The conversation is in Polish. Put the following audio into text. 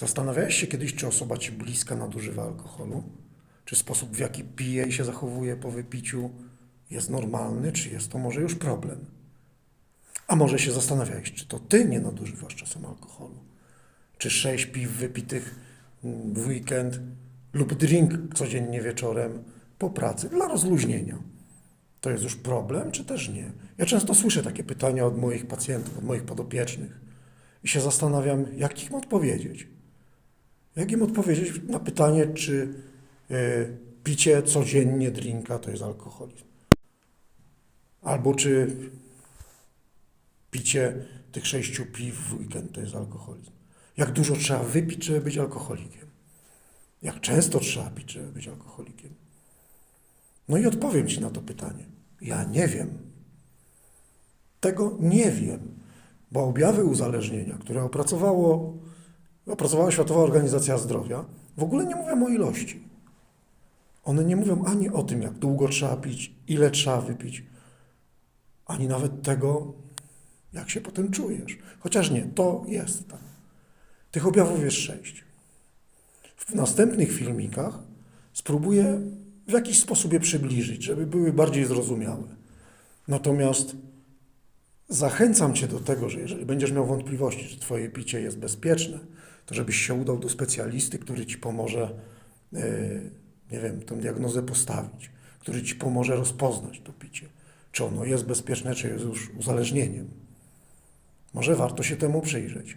Zastanawiałeś się kiedyś, czy osoba ci bliska nadużywa alkoholu? Czy sposób, w jaki pije i się zachowuje po wypiciu jest normalny, czy jest to może już problem? A może się zastanawiałeś, czy to ty nie nadużywasz czasem alkoholu? Czy sześć piw wypitych mm, w weekend lub drink codziennie wieczorem po pracy dla rozluźnienia? To jest już problem, czy też nie? Ja często słyszę takie pytania od moich pacjentów, od moich podopiecznych i się zastanawiam, jak im odpowiedzieć. Jak im odpowiedzieć na pytanie, czy e, picie codziennie drinka to jest alkoholizm? Albo czy picie tych sześciu piw w weekend to jest alkoholizm? Jak dużo trzeba wypić, żeby być alkoholikiem? Jak często trzeba pić, żeby być alkoholikiem? No i odpowiem Ci na to pytanie. Ja nie wiem. Tego nie wiem, bo objawy uzależnienia, które opracowało, opracowała Światowa Organizacja Zdrowia, w ogóle nie mówią o ilości. One nie mówią ani o tym, jak długo trzeba pić, ile trzeba wypić, ani nawet tego, jak się potem czujesz. Chociaż nie, to jest tam. Tych objawów jest sześć. W następnych filmikach spróbuję w jakiś sposób je przybliżyć, żeby były bardziej zrozumiałe. Natomiast zachęcam Cię do tego, że jeżeli będziesz miał wątpliwości, czy Twoje picie jest bezpieczne, to żebyś się udał do specjalisty, który Ci pomoże, yy, nie wiem, tą diagnozę postawić, który Ci pomoże rozpoznać to picie, czy ono jest bezpieczne, czy jest już uzależnieniem. Może warto się temu przyjrzeć.